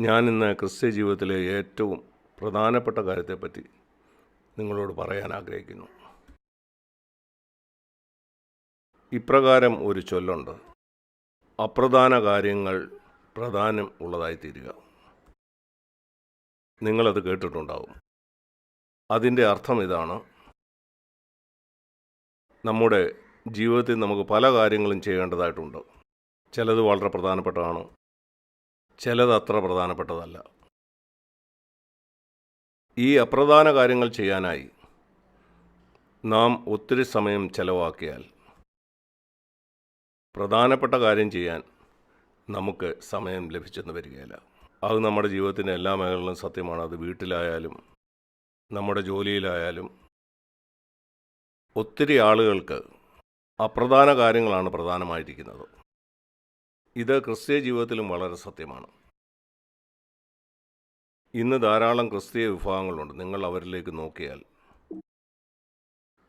ഞാൻ ഇന്ന് ക്രിസ്ത്യ ജീവിതത്തിലെ ഏറ്റവും പ്രധാനപ്പെട്ട കാര്യത്തെപ്പറ്റി നിങ്ങളോട് പറയാൻ ആഗ്രഹിക്കുന്നു. ഇപ്രകാരം ഒരു ചൊല്ലുണ്ട്. അപ്രധാന കാര്യങ്ങൾ പ്രധാനം ഉള്ളതായി തീരുക നിങ്ങളത് കേട്ടിട്ടുണ്ടാവും. അതിന്റെ അർത്ഥം ഇതാണ്. നമ്മുടെ ജീവിതത്തിൽ നമുക്ക് പല കാര്യങ്ങളും ചെയ്യേണ്ടതായിട്ടുണ്ട്. ചിലത് വളരെ പ്രധാനപ്പെട്ടതാണ്. ചിലത് അത്ര പ്രധാനപ്പെട്ടതല്ല. ഈ അപ്രധാന കാര്യങ്ങൾ ചെയ്യാനായി നാം ഒത്തിരി സമയം ചെലവാക്കിയാൽ പ്രധാനപ്പെട്ട കാര്യം ചെയ്യാൻ നമുക്ക് സമയം ലഭിച്ചെന്ന് വരികയില്ല. അത് നമ്മുടെ ജീവിതത്തിന്റെ എല്ലാ മേഖലകളിലും സത്യമാണ്. അത് വീട്ടിലായാലും നമ്മുടെ ജോലിയിലായാലും ഒത്തിരി ആളുകൾക്ക് അപ്രധാന കാര്യങ്ങളാണ് പ്രധാനമായിരിക്കുന്നത് ഇത് ക്രിസ്തീയ ജീവിതത്തിലും വളരെ സത്യമാണ്. ഇന്ന് ധാരാളം ക്രിസ്തീയ വിഭാഗങ്ങളുണ്ട്. നിങ്ങൾ അവരിലേക്ക് നോക്കിയാൽ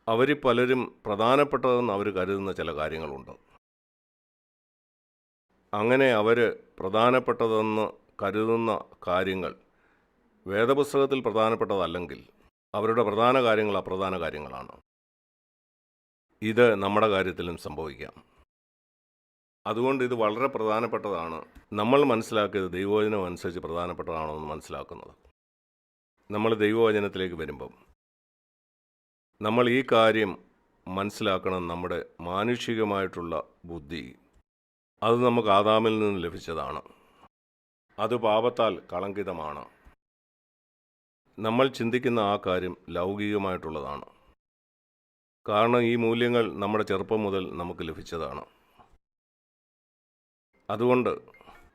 അവരിൽ പലരും പ്രധാനപ്പെട്ടതെന്ന് അവർ കരുതുന്ന ചില കാര്യങ്ങളുണ്ട്. അങ്ങനെ അവർ പ്രധാനപ്പെട്ടതെന്ന് കരുതുന്ന കാര്യങ്ങൾ വേദപുസ്തകത്തിൽ പ്രധാനപ്പെട്ടതല്ലെങ്കിൽ അവരുടെ പ്രധാന കാര്യങ്ങൾ അപ്രധാന കാര്യങ്ങളാണ്. ഇത് നമ്മുടെ കാര്യത്തിലും സംഭവിക്കാം. അതുകൊണ്ട് ഇത് വളരെ പ്രധാനപ്പെട്ടതാണ്. നമ്മൾ മനസ്സിലാക്കിയത് ദൈവവചനം അനുസരിച്ച് പ്രധാനപ്പെട്ടതാണോ എന്ന് മനസ്സിലാക്കുന്നത്. നമ്മൾ ദൈവവചനത്തിലേക്ക് വരുമ്പം നമ്മൾ ഈ കാര്യം മനസ്സിലാക്കണം നമ്മുടെ മാനുഷികമായിട്ടുള്ള ബുദ്ധി. അത് നമുക്ക് ആദാമിൽ നിന്ന് ലഭിച്ചതാണ്. അത് പാപത്താൽ കളങ്കിതമാണ്. നമ്മൾ ചിന്തിക്കുന്ന ആ കാര്യം ലൗകികമായിട്ടുള്ളതാണ്. കാരണം ഈ മൂല്യങ്ങൾ നമ്മുടെ ചെറുപ്പം മുതൽ നമുക്ക് ലഭിച്ചതാണ്. അതുകൊണ്ട്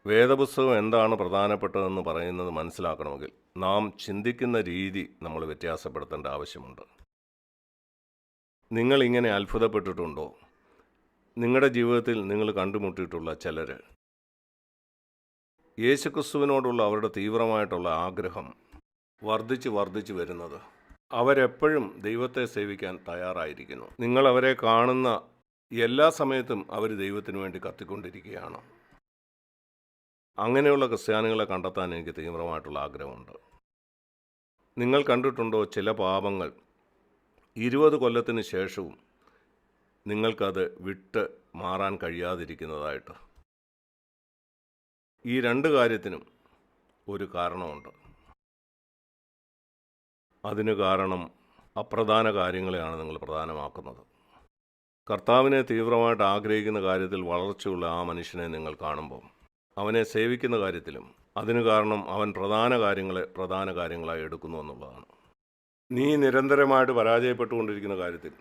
വേദപുസ്തകം എന്താണ് പ്രധാനപ്പെട്ടതെന്ന് പറയുന്നത് മനസ്സിലാക്കണമെങ്കിൽ നാം ചിന്തിക്കുന്ന രീതി നമ്മൾ വ്യത്യാസപ്പെടുത്തേണ്ട ആവശ്യമുണ്ട്. നിങ്ങൾ ഇങ്ങനെ അത്ഭുതപ്പെട്ടിട്ടുണ്ടോ? നിങ്ങളുടെ ജീവിതത്തിൽ നിങ്ങൾ കണ്ടുമുട്ടിയിട്ടുള്ള ചിലർ യേശുക്രിസ്തുവിനോടുള്ള അവരുടെ തീവ്രമായിട്ടുള്ള ആഗ്രഹം വർദ്ധിച്ച് വർദ്ധിച്ചു വരുന്നത് അവരെപ്പോഴും ദൈവത്തെ സേവിക്കാൻ തയ്യാറായിരിക്കുന്നു. നിങ്ങൾ അവരെ കാണുന്ന എല്ലാ സമയത്തും അവർ ദൈവത്തിന് വേണ്ടി കത്തിക്കൊണ്ടിരിക്കുകയാണ്. അങ്ങനെയുള്ള ക്രിസ്ത്യാനികളെ കണ്ടെത്താൻ എനിക്ക് തീവ്രമായിട്ടുള്ള ആഗ്രഹമുണ്ട്. നിങ്ങൾ കണ്ടിട്ടുണ്ടോ ചില പാപങ്ങൾ? ഇരുപത് കൊല്ലത്തിന് ശേഷവും നിങ്ങൾക്കത് വിട്ട് മാറാൻ കഴിയാതിരിക്കുന്നതായിട്ട്. ഈ രണ്ട് കാര്യത്തിനും ഒരു കാരണമുണ്ട്. അതിന് കാരണം അപ്രധാന കാര്യങ്ങളെയാണ് നിങ്ങൾ പ്രധാനമാക്കുന്നത്. കർത്താവിനെ തീവ്രമായിട്ട് ആഗ്രഹിക്കുന്ന കാര്യത്തിൽ വളർച്ചയുള്ള ആ മനുഷ്യനെ നിങ്ങൾ കാണുമ്പോൾ അവനെ സേവിക്കുന്ന കാര്യത്തിലും അതിനു കാരണം അവൻ പ്രധാന കാര്യങ്ങളെ പ്രധാന കാര്യങ്ങളായി എടുക്കുന്നു എന്നുള്ളതാണ്. നീ നിരന്തരമായിട്ട് പരാജയപ്പെട്ടുകൊണ്ടിരിക്കുന്ന കാര്യത്തിൽ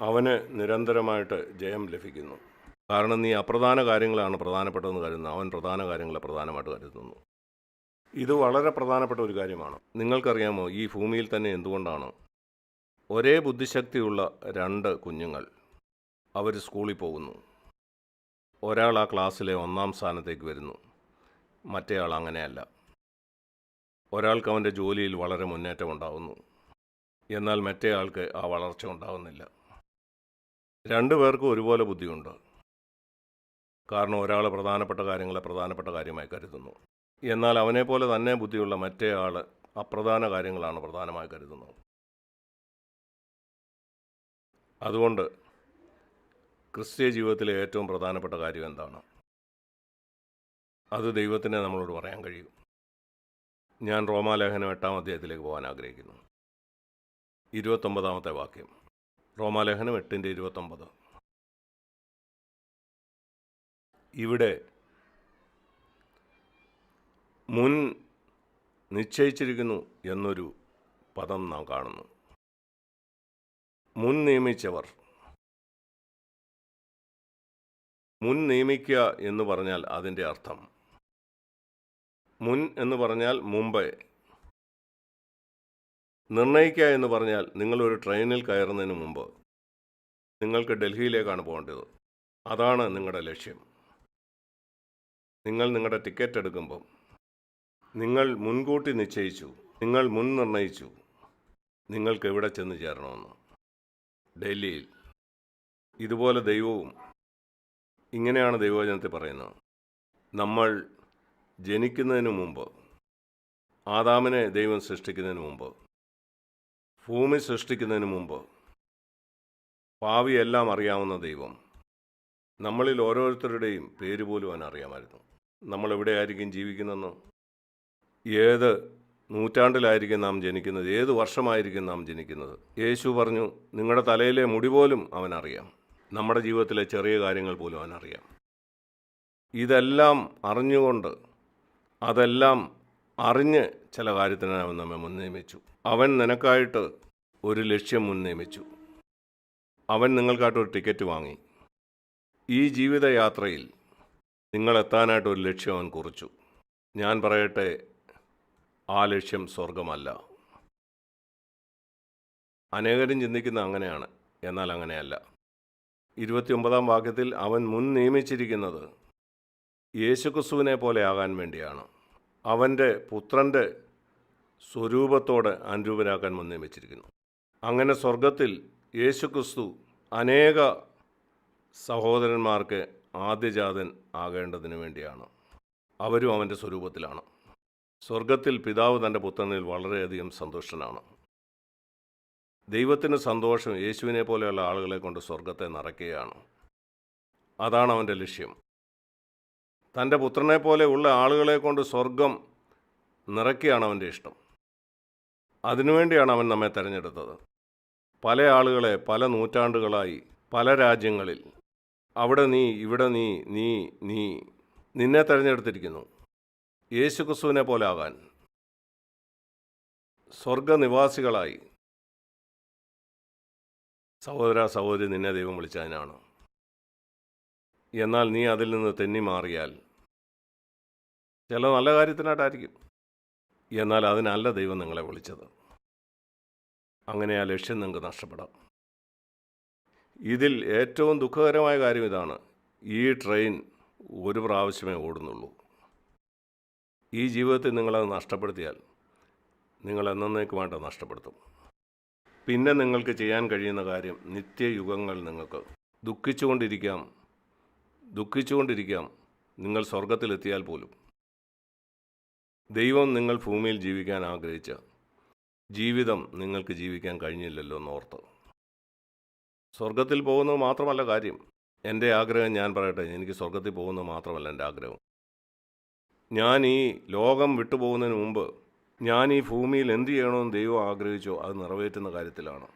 അവന് നിരന്തരമായിട്ട് ജയം ലഭിക്കുന്നു. കാരണം നീ അപ്രധാന കാര്യങ്ങളാണ് പ്രധാനപ്പെട്ടതെന്ന് കരുതുന്നത് അവൻ പ്രധാന കാര്യങ്ങളെ പ്രധാനമായിട്ട് കരുതുന്നു. ഇത് വളരെ പ്രധാനപ്പെട്ട ഒരു കാര്യമാണ്. നിങ്ങൾക്കറിയാമോ ഈ ഭൂമിയിൽ തന്നെ എന്തുകൊണ്ടാണ് ഒരേ ബുദ്ധിശക്തിയുള്ള രണ്ട് കുഞ്ഞുങ്ങൾ അവർ സ്കൂളിൽ പോകുന്നു? ഒരാൾ ആ ക്ലാസ്സിലെ ഒന്നാം സ്ഥാനത്തേക്ക് വരുന്നു. മറ്റേയാൾ അങ്ങനെയല്ല. ഒരാൾക്ക് അവന്റെ ജോലിയിൽ വളരെ മുന്നേറ്റം ഉണ്ടാകുന്നു എന്നാൽ മറ്റേ ആൾക്ക് ആ വളർച്ച ഉണ്ടാകുന്നില്ല രണ്ടു പേർക്കും ഒരുപോലെ ബുദ്ധിയുണ്ട്. കാരണം ഒരാൾ പ്രധാനപ്പെട്ട കാര്യങ്ങളെ പ്രധാനപ്പെട്ട കാര്യമായി കരുതുന്നു. എന്നാൽ അവനെപ്പോലെ തന്നെ ബുദ്ധിയുള്ള മറ്റേ ആൾ അപ്രധാന കാര്യങ്ങളാണ് പ്രധാനമായി കരുതുന്നത്. അതുകൊണ്ട് ക്രിസ്തീയ ജീവിതത്തിലെ ഏറ്റവും പ്രധാനപ്പെട്ട കാര്യം എന്താണ്? അത് ദൈവത്തിനെ നമ്മളോട് പറയാൻ കഴിയും. ഞാൻ റോമാലേഖനം എട്ടാം അധ്യായത്തിലേക്ക് പോകാൻ ആഗ്രഹിക്കുന്നു. ഇരുപത്തൊമ്പതാമത്തെ വാക്യം. റോമാലേഖനം എട്ടിന്റെ ഇരുപത്തൊമ്പത്. ഇവിടെ മുൻ നിശ്ചയിച്ചിരിക്കുന്നു എന്നൊരു പദം നാം കാണുന്നു. മുൻ നിയമിച്ചവർ മുൻ നിയമിക്കുക എന്ന് പറഞ്ഞാൽ അതിന്റെ അർത്ഥം. മുൻ എന്ന് പറഞ്ഞാൽ മുമ്പേ. നിർണയിക്കുക എന്ന് പറഞ്ഞാൽ നിങ്ങളൊരു ട്രെയിനിൽ കയറുന്നതിന് മുമ്പ്. നിങ്ങൾക്ക് ഡൽഹിയിലേക്കാണ് പോകേണ്ടത്. അതാണ് നിങ്ങളുടെ ലക്ഷ്യം. നിങ്ങൾ നിങ്ങളുടെ ടിക്കറ്റ് എടുക്കുമ്പം. നിങ്ങൾ മുൻകൂട്ടി നിശ്ചയിച്ചു. നിങ്ങൾ മുൻ നിർണയിച്ചു. നിങ്ങൾക്ക് എവിടെ ചെന്ന് ചേരണമെന്ന്. ഡൽഹിയിൽ. ഇതുപോലെ ദൈവവും ഇങ്ങനെയാണ് ദൈവവചനത്തിൽ പറയുന്നത്. നമ്മൾ ജനിക്കുന്നതിന് മുമ്പ് ആദാമിനെ ദൈവം സൃഷ്ടിക്കുന്നതിന് മുമ്പ് ഭൂമി സൃഷ്ടിക്കുന്നതിന് മുമ്പ് ഭാവിയെല്ലാം അറിയാവുന്ന ദൈവം നമ്മളിൽ ഓരോരുത്തരുടെയും പേര് പോലും അവൻ അറിയാമായിരുന്നു. നമ്മൾ എവിടെയായിരിക്കും ജീവിക്കുന്നതെന്ന് ഏത് നൂറ്റാണ്ടിലായിരിക്കും നാം ജനിക്കുന്നത് ഏത് വർഷമായിരിക്കും നാം ജനിക്കുന്നത് യേശു പറഞ്ഞു നിങ്ങളുടെ തലയിലെ മുടി പോലും അവനറിയാം. നമ്മുടെ ജീവിതത്തിലെ ചെറിയ കാര്യങ്ങൾ പോലും അവനറിയാം. ഇതെല്ലാം അറിഞ്ഞുകൊണ്ട് അതെല്ലാം അറിഞ്ഞ് ചില കാര്യത്തിന് അവൻ നമ്മെ മുൻനിയമിച്ചു. അവൻ നിനക്കായിട്ട് ഒരു ലക്ഷ്യം മുൻനിയമിച്ചു. അവൻ നിങ്ങൾക്കായിട്ട് ഒരു ടിക്കറ്റ് വാങ്ങി. ഈ ജീവിതയാത്രയിൽ നിങ്ങൾ എത്താനായിട്ട് ഒരു ലക്ഷ്യം അവൻ കുറിച്ചു. ഞാൻ പറയട്ടെ ആ ലക്ഷ്യം സ്വർഗമല്ല അനേകരും ചിന്തിക്കുന്ന അങ്ങനെയാണ് എന്നാൽ അങ്ങനെയല്ല. ഇരുപത്തിയൊമ്പതാം വാക്യത്തിൽ അവൻ മുൻ നിയമിച്ചിരിക്കുന്നത് യേശുക്രിസ്തുവിനെ പോലെ ആകാൻ വേണ്ടിയാണ്. അവന്റെ പുത്രന്റെ സ്വരൂപത്തോടെ അനുരൂപനാക്കാൻ മുൻ നിയമിച്ചിരിക്കുന്നു. അങ്ങനെ സ്വർഗത്തിൽ യേശുക്രിസ്തു അനേക സഹോദരന്മാർക്ക് ആദ്യജാതൻ ആകേണ്ടതിന് വേണ്ടിയാണ്. അവരും അവന്റെ സ്വരൂപത്തിലാണ്. സ്വർഗത്തിൽ പിതാവ് തന്റെ പുത്രനിൽ വളരെയധികം സന്തുഷ്ടനാണ്. ദൈവത്തിന് സന്തോഷം യേശുവിനെ പോലെയുള്ള ആളുകളെ കൊണ്ട് സ്വർഗത്തെ നിറയ്ക്കുകയാണ്. അതാണ് അവന്റെ ലക്ഷ്യം. തന്റെ പുത്രനെ പോലെ ഉള്ള ആളുകളെ കൊണ്ട് സ്വർഗം നിറയ്ക്കുകയാണ് അവന്റെ ഇഷ്ടം. അതിനുവേണ്ടിയാണ് അവൻ നമ്മെ തിരഞ്ഞെടുത്തത്. പല ആളുകളെ പല നൂറ്റാണ്ടുകളായി പല രാജ്യങ്ങളിൽ അവിടെ നീ ഇവിടെ നീ നീ നീ നിന്നെ തിരഞ്ഞെടുത്തിരിക്കുന്നു. യേശു ക്രിസ്തുവിനെ പോലെ ആകാൻ സ്വർഗനിവാസികളായി സഹോദര സഹോദരി നിന്നെ ദൈവം വിളിച്ചതിനാണ്? എന്നാൽ നീ അതിൽ നിന്ന് തെന്നി മാറിയാൽ ചില നല്ല കാര്യത്തിനായിട്ടായിരിക്കും. എന്നാൽ അതിനല്ല ദൈവം നിങ്ങളെ വിളിച്ചത്. അങ്ങനെ ആ ലക്ഷ്യം നിങ്ങൾക്ക് നഷ്ടപ്പെടാം. ഇതിൽ ഏറ്റവും ദുഃഖകരമായ കാര്യം ഇതാണ്. ഈ ട്രെയിൻ ഒരു പ്രാവശ്യമേ ഓടുന്നുള്ളൂ. ഈ ജീവിതത്തിൽ നിങ്ങളത് നഷ്ടപ്പെടുത്തിയാൽ നിങ്ങൾ എന്നേക്കുമായിട്ട് നഷ്ടപ്പെടുത്തും. പിന്നെ നിങ്ങൾക്ക് ചെയ്യാൻ കഴിയുന്ന കാര്യം നിത്യയുഗങ്ങൾ നിങ്ങൾക്ക്. ദുഃഖിച്ചുകൊണ്ടിരിക്കാം. ദുഃഖിച്ചുകൊണ്ടിരിക്കാം. നിങ്ങൾ സ്വർഗത്തിലെത്തിയാൽ പോലും. ദൈവം നിങ്ങൾ ഭൂമിയിൽ ജീവിക്കാൻ ആഗ്രഹിച്ച ജീവിതം നിങ്ങൾക്ക് ജീവിക്കാൻ കഴിഞ്ഞില്ലല്ലോ എന്നോർത്ത്. സ്വർഗത്തിൽ പോകുന്നത് മാത്രമല്ല കാര്യം. എന്റെ ആഗ്രഹം ഞാൻ പറയട്ടെ എനിക്ക് സ്വർഗത്തിൽ പോകുന്നത് മാത്രമല്ല എന്റെ ആഗ്രഹം. ഞാൻ ഈ ലോകം വിട്ടുപോകുന്നതിന് മുമ്പ് ഞാൻ ഈ ഭൂമിയിൽ എന്ത് ചെയ്യണമെന്ന് ദൈവം ആഗ്രഹിച്ചോ അത് നിറവേറ്റുന്ന കാര്യത്തിലാണ്.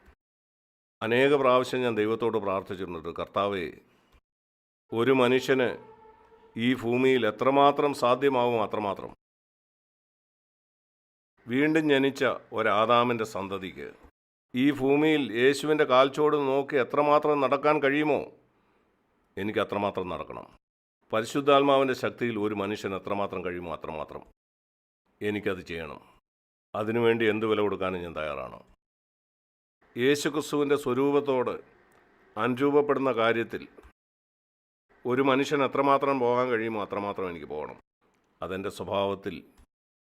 അനേക പ്രാവശ്യം ഞാൻ ദൈവത്തോട് പ്രാർത്ഥിച്ചിട്ടുണ്ട് കർത്താവേ ഒരു മനുഷ്യന് ഈ ഭൂമിയിൽ എത്രമാത്രം സാധ്യമാവും അത്രമാത്രം. വീണ്ടും ജനിച്ച ഒരാദാമിന്റെ സന്തതിക്ക് ഈ ഭൂമിയിൽ യേശുവിന്റെ കാൽച്ചോട് നോക്കി എത്രമാത്രം നടക്കാൻ കഴിയുമോ എനിക്ക് അത്രമാത്രം നടക്കണം. പരിശുദ്ധാത്മാവിന്റെ ശക്തിയിൽ ഒരു മനുഷ്യൻ എത്രമാത്രം കഴിയുമോ അത്രമാത്രം എനിക്കത് ചെയ്യണം. അതിനുവേണ്ടി എന്ത് വില കൊടുക്കാനും ഞാൻ തയ്യാറാണ്. യേശുക്രിസ്തുവിന്റെ സ്വരൂപത്തോട് അനുരൂപപ്പെടുന്ന കാര്യത്തിൽ ഒരു മനുഷ്യൻ എത്രമാത്രം പോകാൻ കഴിയുമോ അത്രമാത്രം എനിക്ക് പോകണം. അതെന്റെ സ്വഭാവത്തിൽ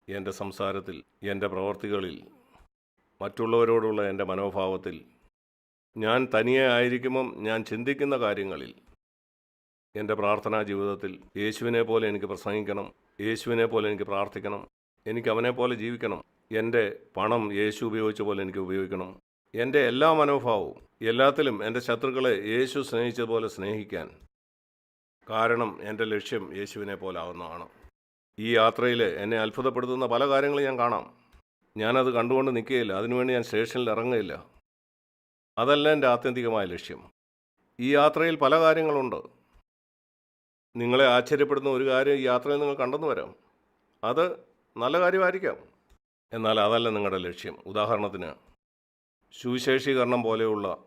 എന്റെ സംസാരത്തിൽ എന്റെ പ്രവർത്തികളിൽ മറ്റുള്ളവരോടുള്ള എന്റെ മനോഭാവത്തിൽ ഞാൻ തനിയെ ആയിരിക്കുമ്പം ഞാൻ ചിന്തിക്കുന്ന കാര്യങ്ങളിൽ എന്റെ പ്രാർത്ഥനാ ജീവിതത്തിൽ യേശുവിനെ പോലെ എനിക്ക് പ്രസംഗിക്കണം യേശുവിനെ പോലെ എനിക്ക് പ്രാർത്ഥിക്കണം എനിക്ക് അവനെ പോലെ ജീവിക്കണം എന്റെ പണം യേശു ഉപയോഗിച്ച പോലെ എനിക്ക് ഉപയോഗിക്കണം. എന്റെ എല്ലാ മനോഭാവവും എല്ലാത്തിലും എന്റെ ശത്രുക്കളെ യേശു സ്നേഹിച്ചതുപോലെ സ്നേഹിക്കാൻ കാരണം എന്റെ ലക്ഷ്യം യേശുവിനെ പോലെ ആവുന്നതാണ്. ഈ യാത്രയിൽ എന്നെ അത്ഭുതപ്പെടുത്തുന്ന പല കാര്യങ്ങളും ഞാൻ കാണാം. ഞാനത് കണ്ടുകൊണ്ട് നിൽക്കുകയില്ല. അതിനുവേണ്ടി ഞാൻ സ്റ്റേഷനിൽ ഇറങ്ങുകയില്ല. അതല്ല എന്റെ ആത്യന്തികമായ ലക്ഷ്യം. ഈ യാത്രയിൽ പല കാര്യങ്ങളുണ്ട്. നിങ്ങളെ ആശ്ചര്യപ്പെടുന്ന ഒരു കാര്യം ഈ യാത്രയിൽ നിങ്ങൾ കണ്ടെന്ന് വരാം. അത് നല്ല കാര്യമായിരിക്കാം. എന്നാൽ അതല്ല നിങ്ങളുടെ ലക്ഷ്യം. ഉദാഹരണത്തിന് സുവിശേഷീകരണം പോലെയുള്ള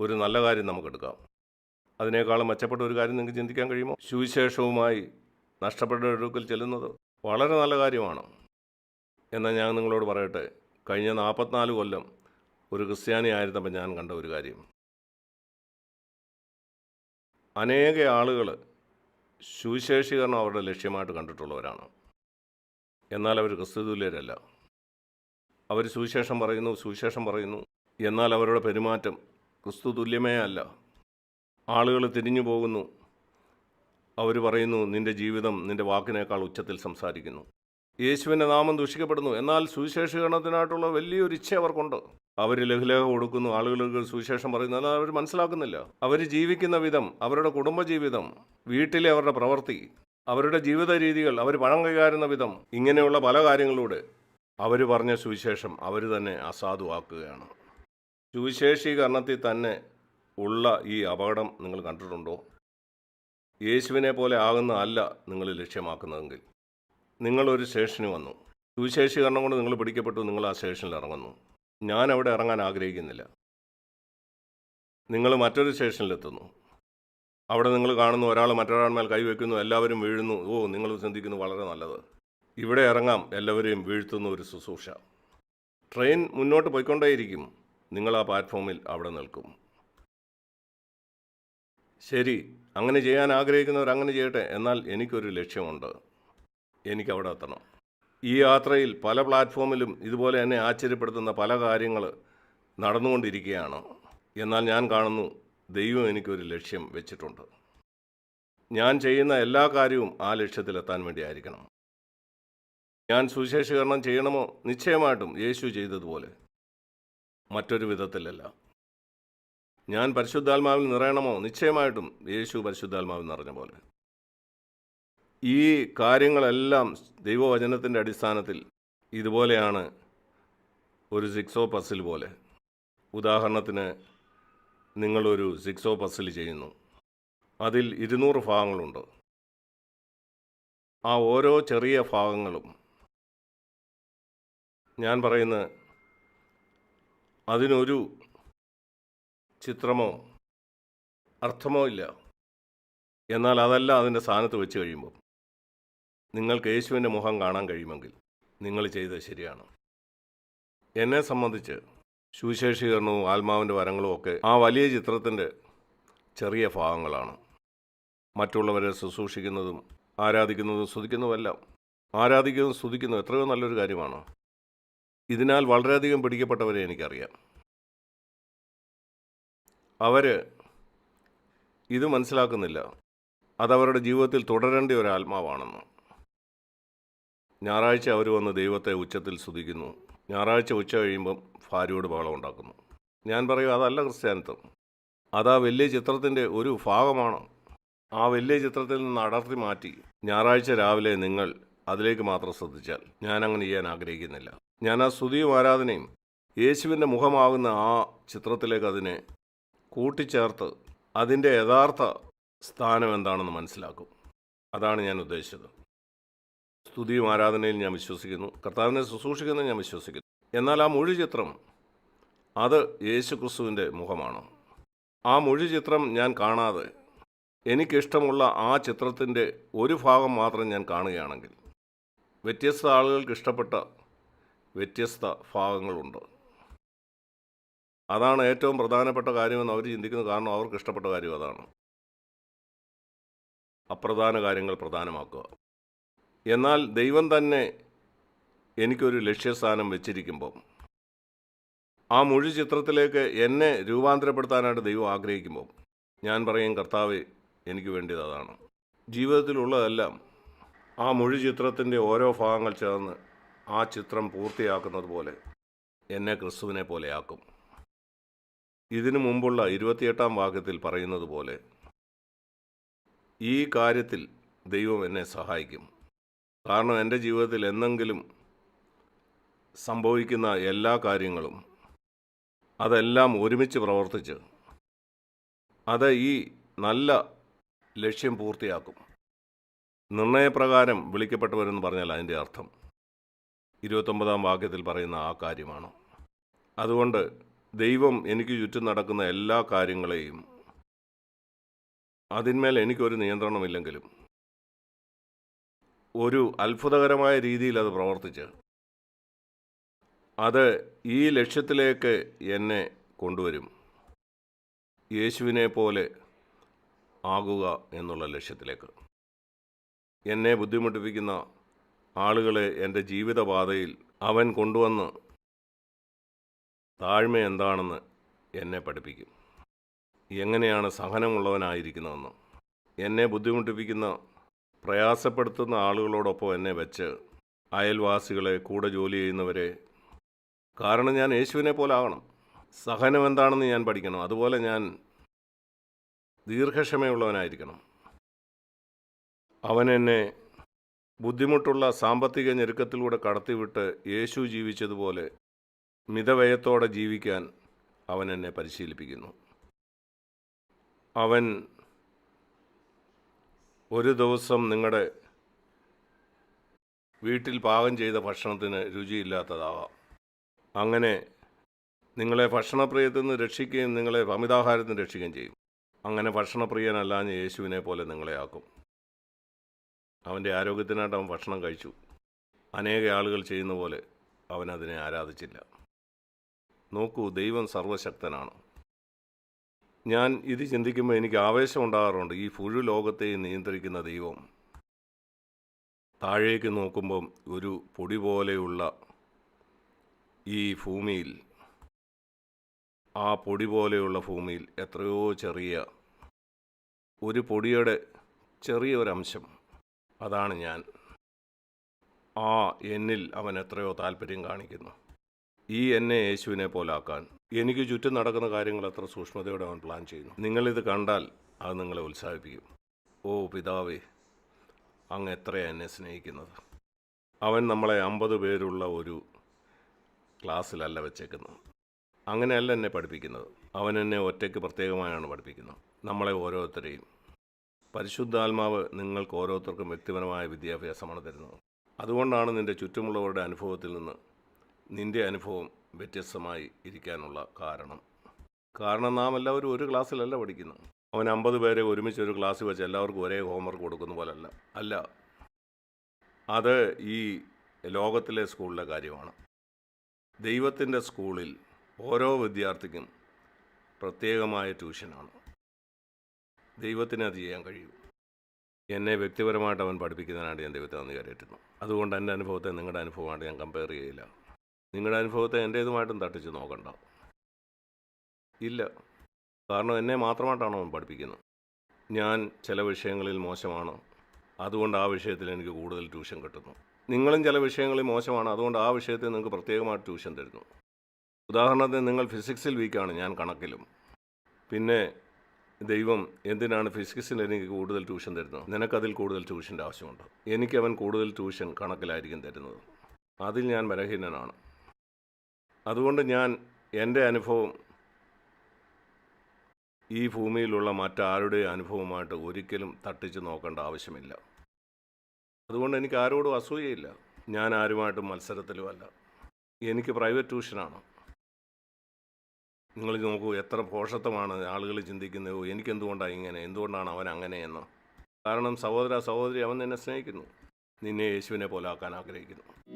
ഒരു നല്ല കാര്യം നമുക്കെടുക്കാം. അതിനേക്കാളും മെച്ചപ്പെട്ട ഒരു കാര്യം നിങ്ങൾക്ക് ചിന്തിക്കാൻ കഴിയുമോ? സുവിശേഷവുമായി നഷ്ടപ്പെട്ട ഒഴുക്കിൽ ചെല്ലുന്നത് വളരെ നല്ല കാര്യമാണ്. എന്നാൽ ഞാൻ നിങ്ങളോട് പറയട്ടെ കഴിഞ്ഞ നാൽപ്പത്തിനാല് കൊല്ലം ഒരു ക്രിസ്ത്യാനി ആയിരുന്നപ്പോൾ ഞാൻ കണ്ട ഒരു കാര്യം. അനേക ആളുകൾ സുവിശേഷീകരണം അവരുടെ ലക്ഷ്യമായിട്ട് കണ്ടിട്ടുള്ളവരാണ്. എന്നാൽ അവർ ക്രിസ്തുതുല്യരല്ല അവർ സുവിശേഷം പറയുന്നു സുവിശേഷം പറയുന്നു. എന്നാൽ അവരുടെ പെരുമാറ്റം ക്രിസ്തു തുല്യമേ അല്ല. ആളുകൾ തിരിഞ്ഞു പോകുന്നു. അവർ പറയുന്നു നിന്റെ ജീവിതം നിന്റെ വാക്കിനേക്കാൾ ഉച്ചത്തിൽ സംസാരിക്കുന്നു. യേശുവിന്റെ നാമം ദൂഷിക്കപ്പെടുന്നു. എന്നാൽ സുവിശേഷീകരണത്തിനായിട്ടുള്ള വലിയൊരു ഇച്ഛ അവർക്കുണ്ട്. അവർ ലഘുലേഖ കൊടുക്കുന്നു ആളുകൾക്ക് സുവിശേഷം പറയുന്നു. എന്നാൽ അവർ മനസ്സിലാക്കുന്നില്ല. അവർ ജീവിക്കുന്ന വിധം അവരുടെ കുടുംബജീവിതം വീട്ടിലെ അവരുടെ പ്രവൃത്തി അവരുടെ ജീവിത രീതികൾ അവർ പണം കൈകാരുന്ന വിധം ഇങ്ങനെയുള്ള പല കാര്യങ്ങളിലൂടെ അവർ പറഞ്ഞ സുവിശേഷം അവർ തന്നെ അസാധുവാക്കുകയാണ്. സുവിശേഷീകരണത്തിൽ തന്നെ ഉള്ള ഈ അപകടം നിങ്ങൾ കണ്ടിട്ടുണ്ടോ? യേശുവിനെ പോലെ ആകുന്ന അല്ല നിങ്ങൾ ലക്ഷ്യമാക്കുന്നതെങ്കിൽ. നിങ്ങളൊരു സ്റ്റേഷന് വന്നു. സുവിശേഷീകരണം കൊണ്ട് നിങ്ങൾ പിടിക്കപ്പെട്ടു നിങ്ങൾ ആ സ്റ്റേഷനിൽ ഇറങ്ങുന്നു. ഞാൻ അവിടെ ഇറങ്ങാൻ ആഗ്രഹിക്കുന്നില്ല. നിങ്ങൾ മറ്റൊരു സ്റ്റേഷനിലെത്തുന്നു അവിടെ നിങ്ങൾ കാണുന്നു ഒരാൾ മറ്റൊരാൾ മേൽ കൈവയ്ക്കുന്നു എല്ലാവരും വീഴുന്നു. ഓ നിങ്ങൾ ചിന്തിക്കുന്നു വളരെ നല്ലത്. ഇവിടെ ഇറങ്ങാം. എല്ലാവരെയും വീഴ്ത്തുന്ന ഒരു ശുശ്രൂഷ. ട്രെയിൻ മുന്നോട്ട് പോയിക്കൊണ്ടേയിരിക്കും. നിങ്ങൾ ആ പ്ലാറ്റ്ഫോമിൽ അവിടെ നിൽക്കും. ശരി അങ്ങനെ ചെയ്യാൻ ആഗ്രഹിക്കുന്നവർ അങ്ങനെ ചെയ്യട്ടെ. എന്നാൽ എനിക്കൊരു ലക്ഷ്യമുണ്ട്. എനിക്ക് അവിടെ എത്തണം. ഈ യാത്രയിൽ പല പ്ലാറ്റ്ഫോമിലും ഇതുപോലെ എന്നെ ആശ്ചര്യപ്പെടുത്തുന്ന പല കാര്യങ്ങൾ നടന്നുകൊണ്ടിരിക്കുകയാണ്. എന്നാൽ ഞാൻ കാണുന്നു ദൈവം എനിക്കൊരു ലക്ഷ്യം വെച്ചിട്ടുണ്ട്. ഞാൻ ചെയ്യുന്ന എല്ലാ കാര്യവും ആ ലക്ഷ്യത്തിലെത്താൻ വേണ്ടി ആയിരിക്കണം ഞാൻ സുവിശേഷീകരണം ചെയ്യണമോ? നിശ്ചയമായിട്ടും യേശു ചെയ്തതുപോലെ. മറ്റൊരു വിധത്തിലല്ല. ഞാൻ പരിശുദ്ധാത്മാവിൽ നിറയണമോ? നിശ്ചയമായിട്ടും യേശു പരിശുദ്ധാത്മാവിൽ നിറഞ്ഞ പോലെ. ഈ കാര്യങ്ങളെല്ലാം ദൈവവചനത്തിന്റെ അടിസ്ഥാനത്തിൽ ഇതുപോലെയാണ് ഒരു സിക്സോ പസിൽ പോലെ. ഉദാഹരണത്തിന് നിങ്ങളൊരു സിക്സോ പസിൽ ചെയ്യുന്നു. അതിൽ ഇരുന്നൂറ് ഭാഗങ്ങളുണ്ട്. ആ ഓരോ ചെറിയ ഭാഗങ്ങളും ഞാൻ പറയുന്നത് അതിനൊരു ചിത്രമോ അർത്ഥമോ ഇല്ല. എന്നാൽ അതല്ല അതിന്റെ സ്ഥാനത്ത് വെച്ച് കഴിയുമ്പോൾ നിങ്ങൾക്ക് യേശുവിന്റെ മുഖം കാണാൻ കഴിയുമെങ്കിൽ നിങ്ങൾ ചെയ്തത് ശരിയാണ്. എന്നെ സംബന്ധിച്ച് സുവിശേഷീകരണവും ആത്മാവിന്റെ വരങ്ങളും ഒക്കെ ആ വലിയ ചിത്രത്തിന്റെ ചെറിയ ഭാഗങ്ങളാണ്. മറ്റുള്ളവരെ ശുശ്രൂഷിക്കുന്നതും ആരാധിക്കുന്നതും സ്തുതിക്കുന്നതുമെല്ലാം. ആരാധിക്കുന്നതും സ്തുതിക്കുന്നതും എത്രയോ നല്ലൊരു കാര്യമാണ്. ഇതിനാൽ വളരെയധികം പിടിക്കപ്പെട്ടവരെ എനിക്കറിയാം. അവർ ഇത് മനസ്സിലാക്കുന്നില്ല. അതവരുടെ ജീവിതത്തിൽ തുടരേണ്ട ഒരു ആത്മാവാണെന്ന്. ഞായറാഴ്ച അവർ വന്ന് ദൈവത്തെ ഉച്ചത്തിൽ സ്തുതിക്കുന്നു. ഞായറാഴ്ച ഉച്ച കഴിയുമ്പം ഭാര്യയോട് ബഹളം ഉണ്ടാക്കുന്നു. ഞാൻ പറയും അതല്ല ക്രിസ്ത്യാനിത്വം. അതാ വലിയ ചിത്രത്തിന്റെ ഒരു ഭാഗമാണ്. ആ വലിയ ചിത്രത്തിൽ നിന്ന് അടർത്തി മാറ്റി ഞായറാഴ്ച രാവിലെ നിങ്ങൾ അതിലേക്ക് മാത്രം ശ്രദ്ധിച്ചാൽ ഞാൻ അങ്ങനെ ചെയ്യാൻ ആഗ്രഹിക്കുന്നില്ല. ഞാൻ ആ സ്തുതിയും ആരാധനയും യേശുവിന്റെ മുഖമാകുന്ന ആ ചിത്രത്തിലേക്ക് അതിനെ കൂട്ടിച്ചേർത്ത് അതിന്റെ യഥാർത്ഥ സ്ഥാനം എന്താണെന്ന് മനസ്സിലാക്കും. അതാണ് ഞാൻ ഉദ്ദേശിച്ചത്. സ്തുതിയും ആരാധനയിൽ ഞാൻ വിശ്വസിക്കുന്നു. കർത്താവിനെ ശുശ്രൂഷിക്കുന്നത് ഞാൻ വിശ്വസിക്കുന്നു. എന്നാൽ ആ മുഴു ചിത്രം അത് യേശു ക്രിസ്തുവിന്റെ മുഖമാണ്? ആ മുഴു ചിത്രം ഞാൻ കാണാതെ എനിക്കിഷ്ടമുള്ള ആ ചിത്രത്തിന്റെ ഒരു ഭാഗം മാത്രം ഞാൻ കാണുകയാണെങ്കിൽ വ്യത്യസ്ത ആളുകൾക്ക് ഇഷ്ടപ്പെട്ട വ്യത്യസ്ത ഭാഗങ്ങളുണ്ട്. അതാണ് ഏറ്റവും പ്രധാനപ്പെട്ട കാര്യമെന്ന് അവർ ചിന്തിക്കുന്നത്. കാരണം അവർക്ക് ഇഷ്ടപ്പെട്ട കാര്യം അതാണ്. അപ്രധാന കാര്യങ്ങൾ പ്രധാനമാക്കുക. എന്നാൽ ദൈവം തന്നെ എനിക്കൊരു ലക്ഷ്യസ്ഥാനം വെച്ചിരിക്കുമ്പോൾ ആ മുഴു ചിത്രത്തിലേക്ക് എന്നെ രൂപാന്തരപ്പെടുത്താനായിട്ട് ദൈവം ആഗ്രഹിക്കുമ്പോൾ ഞാൻ പറയും കർത്താവ് എനിക്ക് വേണ്ടിയത് അതാണ്. ജീവിതത്തിലുള്ളതെല്ലാം ആ മുഴു ചിത്രത്തിന്റെ ഓരോ ഭാഗങ്ങൾ ചേർന്ന് ആ ചിത്രം പൂർത്തിയാക്കുന്നത് പോലെ എന്നെ ക്രിസ്തുവിനെ പോലെയാക്കും ഇതിനു മുമ്പുള്ള ഇരുപത്തിയെട്ടാം വാക്യത്തിൽ പറയുന്നത് പോലെ ഈ കാര്യത്തിൽ ദൈവം എന്നെ സഹായിക്കും. കാരണം എന്റെ ജീവിതത്തിൽ എന്തെങ്കിലും സംഭവിക്കുന്ന എല്ലാ കാര്യങ്ങളും അതെല്ലാം ഒരുമിച്ച് പ്രവർത്തിച്ച് അത് ഈ നല്ല ലക്ഷ്യം പൂർത്തിയാക്കും. നിർണയപ്രകാരം വിളിക്കപ്പെട്ടവരെന്ന് പറഞ്ഞാൽ അതിന്റെ അർത്ഥം. ഇരുപത്തൊമ്പതാം വാക്യത്തിൽ പറയുന്ന ആ കാര്യമാണ്. അതുകൊണ്ട് ദൈവം എനിക്ക് ചുറ്റും നടക്കുന്ന എല്ലാ കാര്യങ്ങളെയും അതിന്മേൽ എനിക്കൊരു നിയന്ത്രണമില്ലെങ്കിലും ഒരു അത്ഭുതകരമായ രീതിയിൽ അത് പ്രവർത്തിച്ച് അത് ഈ ലക്ഷ്യത്തിലേക്ക് എന്നെ കൊണ്ടുവരും. യേശുവിനെ പോലെ ആകുക എന്നുള്ള ലക്ഷ്യത്തിലേക്ക്. എന്നെ ബുദ്ധിമുട്ടിപ്പിക്കുന്ന ആളുകളെ എന്റെ ജീവിതപാതയിൽ അവൻ കൊണ്ടുവന്ന് താഴ്മ എന്താണെന്ന് എന്നെ പഠിപ്പിക്കും. എങ്ങനെയാണ് സഹനമുള്ളവനായിരിക്കുന്നതെന്ന്. എന്നെ ബുദ്ധിമുട്ടിപ്പിക്കുന്ന പ്രയാസപ്പെടുത്തുന്ന ആളുകളോടൊപ്പം എന്നെ വെച്ച് അയൽവാസികളെ കൂടെ ജോലി ചെയ്യുന്നവരെ. കാരണം ഞാൻ യേശുവിനെ പോലെ ആകണം സഹനം എന്താണെന്ന് ഞാൻ പഠിക്കണം. അതുപോലെ ഞാൻ ദീർഘക്ഷമയുള്ളവനായിരിക്കണം. അവൻ എന്നെ ബുദ്ധിമുട്ടുള്ള സാമ്പത്തിക ഞെരുക്കത്തിലൂടെ കടത്തിവിട്ട് യേശു ജീവിച്ചതുപോലെ മിതവ്യയത്തോടെ ജീവിക്കാൻ അവൻ എന്നെ പരിശീലിപ്പിക്കുന്നു. അവൻ ഒരു ദിവസം നിങ്ങളുടെ വീട്ടിൽ പാകം ചെയ്ത ഭക്ഷണത്തിന് രുചിയില്ലാത്തതാവാം. അങ്ങനെ നിങ്ങളെ ഭക്ഷണപ്രിയത്തിൽ നിന്ന് രക്ഷിക്കുകയും നിങ്ങളെ അമിതാഹാരത്തിൽ നിന്ന് രക്ഷിക്കുകയും ചെയ്യും. അങ്ങനെ ഭക്ഷണപ്രിയനല്ലാഞ്ഞ് യേശുവിനെ പോലെ നിങ്ങളെ ആക്കും. അവന്റെ ആരോഗ്യത്തിനായിട്ട് അവൻ ഭക്ഷണം കഴിച്ചു. അനേക ആളുകൾ ചെയ്യുന്ന പോലെ അവൻ അതിനെ ആരാധിച്ചില്ല. നോക്കൂ ദൈവം സർവശക്തനാണ്. ഞാൻ ഇത് ചിന്തിക്കുമ്പോൾ എനിക്ക് ആവേശം ഉണ്ടാകാറുണ്ട്. ഈ ഫുഴു ലോകത്തെ നിയന്ത്രിക്കുന്ന ദൈവം. താഴേക്ക് നോക്കുമ്പം ഒരു പൊടി പോലെയുള്ള ഈ ഭൂമിയിൽ ആ പൊടി പോലെയുള്ള ഭൂമിയിൽ എത്രയോ ചെറിയ ഒരു പൊടിയുടെ ചെറിയ ഒരംശം അതാണ് ഞാൻ. ആ എന്നിൽ അവൻ എത്രയോ താല്പര്യം കാണിക്കുന്നു. ഈ എന്നെ യേശുവിനെ പോലാക്കാൻ. എനിക്ക് ചുറ്റും നടക്കുന്ന കാര്യങ്ങൾ എത്ര സൂക്ഷ്മതയോടെ അവൻ പ്ലാൻ ചെയ്യുന്നു. നിങ്ങളിത് കണ്ടാൽ അത് നിങ്ങളെ ഉത്സാഹിപ്പിക്കും. ഓ പിതാവേ അങ്ങ് എത്രയാണ് എന്നെ സ്നേഹിക്കുന്നത്? അവൻ നമ്മളെ അമ്പത് പേരുള്ള ഒരു ക്ലാസ്സിലല്ല വെച്ചേക്കുന്നത്. അങ്ങനെയല്ല എന്നെ പഠിപ്പിക്കുന്നത്. അവൻ എന്നെ ഒറ്റയ്ക്ക് പ്രത്യേകമായാണ് പഠിപ്പിക്കുന്നത്. നമ്മളെ ഓരോരുത്തരെയും പരിശുദ്ധാത്മാവ് നിങ്ങൾക്ക് ഓരോരുത്തർക്കും വ്യക്തിപരമായ വിദ്യാഭ്യാസമാണ് തരുന്നത്. അതുകൊണ്ടാണ് നിന്റെ ചുറ്റുമുള്ളവരുടെ അനുഭവത്തിൽ നിന്ന് നിന്റെ അനുഭവം വ്യത്യസ്തമായി ഇരിക്കാനുള്ള കാരണം. കാരണം നാം എല്ലാവരും ഒരു ക്ലാസ്സിലല്ല പഠിക്കുന്നത്. അവൻ അമ്പത് പേരെ ഒരുമിച്ച് ഒരു ക്ലാസ്സിൽ വെച്ച് എല്ലാവർക്കും ഒരേ ഹോംവർക്ക് കൊടുക്കുന്ന പോലല്ല. അല്ല. അത് ഈ ലോകത്തിലെ സ്കൂളിലെ കാര്യമാണ്. ദൈവത്തിന്റെ സ്കൂളിൽ ഓരോ വിദ്യാർത്ഥിക്കും പ്രത്യേകമായ ട്യൂഷനാണ്. ദൈവത്തിന് അത് ചെയ്യാൻ കഴിയും. എന്നെ വ്യക്തിപരമായിട്ട് അവൻ പഠിപ്പിക്കുന്നതിനാണ് ഞാൻ ദൈവത്തെ നന്ദി അതുകൊണ്ട് എന്റെ അനുഭവത്തെ നിങ്ങളുടെ അനുഭവമായിട്ട് ഞാൻ കമ്പയർ ചെയ്യില്ല നിങ്ങളുടെ അനുഭവത്തെ എന്റേതുമായിട്ടും തട്ടിച്ച് നോക്കണ്ട. ഇല്ല. കാരണം എന്നെ മാത്രമായിട്ടാണ് അവൻ പഠിപ്പിക്കുന്നത്. ഞാൻ ചില വിഷയങ്ങളിൽ മോശമാണ്. അതുകൊണ്ട് ആ വിഷയത്തിൽ എനിക്ക് കൂടുതൽ ട്യൂഷൻ കിട്ടുന്നു. നിങ്ങളും ചില വിഷയങ്ങളിൽ മോശമാണ്. അതുകൊണ്ട് ആ വിഷയത്തിൽ നിങ്ങൾക്ക് പ്രത്യേകമായിട്ട് ട്യൂഷൻ തരുന്നു. ഉദാഹരണത്തിന് നിങ്ങൾ ഫിസിക്സിൽ വീക്കാണ് ഞാൻ കണക്കിലും. പിന്നെ ദൈവം എന്തിനാണ് ഫിസിക്സിൽ എനിക്ക് കൂടുതൽ ട്യൂഷൻ തരുന്നത്? നിനക്കതിൽ കൂടുതൽ ട്യൂഷന്റെ ആവശ്യമുണ്ട്? എനിക്ക് അവൻ കൂടുതൽ ട്യൂഷൻ കണക്കിലായിരിക്കും തരുന്നത്. അതിൽ ഞാൻ ബലഹീനനാണ്. അതുകൊണ്ട് ഞാൻ എന്റെ അനുഭവം ഈ ഭൂമിയിലുള്ള മറ്റാരുടെ അനുഭവമായിട്ട് ഒരിക്കലും തട്ടിച്ച് നോക്കേണ്ട ആവശ്യമില്ല. അതുകൊണ്ട് എനിക്ക് ആരോടും അസൂയയില്ല. ഞാൻ ആരുമായിട്ടും മത്സരത്തിലുമല്ല എനിക്ക് പ്രൈവറ്റ് ട്യൂഷനാണ്. നിങ്ങൾ നോക്കൂ എത്ര പോഷത്വമാണ് ആളുകൾ ചിന്തിക്കുന്നത്. "ഓ, എനിക്കെന്തുകൊണ്ടാണ് ഇങ്ങനെ? എന്തുകൊണ്ടാണ് അവൻ അങ്ങനെ എന്ന്? കാരണം സഹോദര സഹോദരി അവൻ നിന്നെ സ്നേഹിക്കുന്നു. നിന്നെ യേശുവിനെ പോലെ ആക്കാൻ ആഗ്രഹിക്കുന്നു.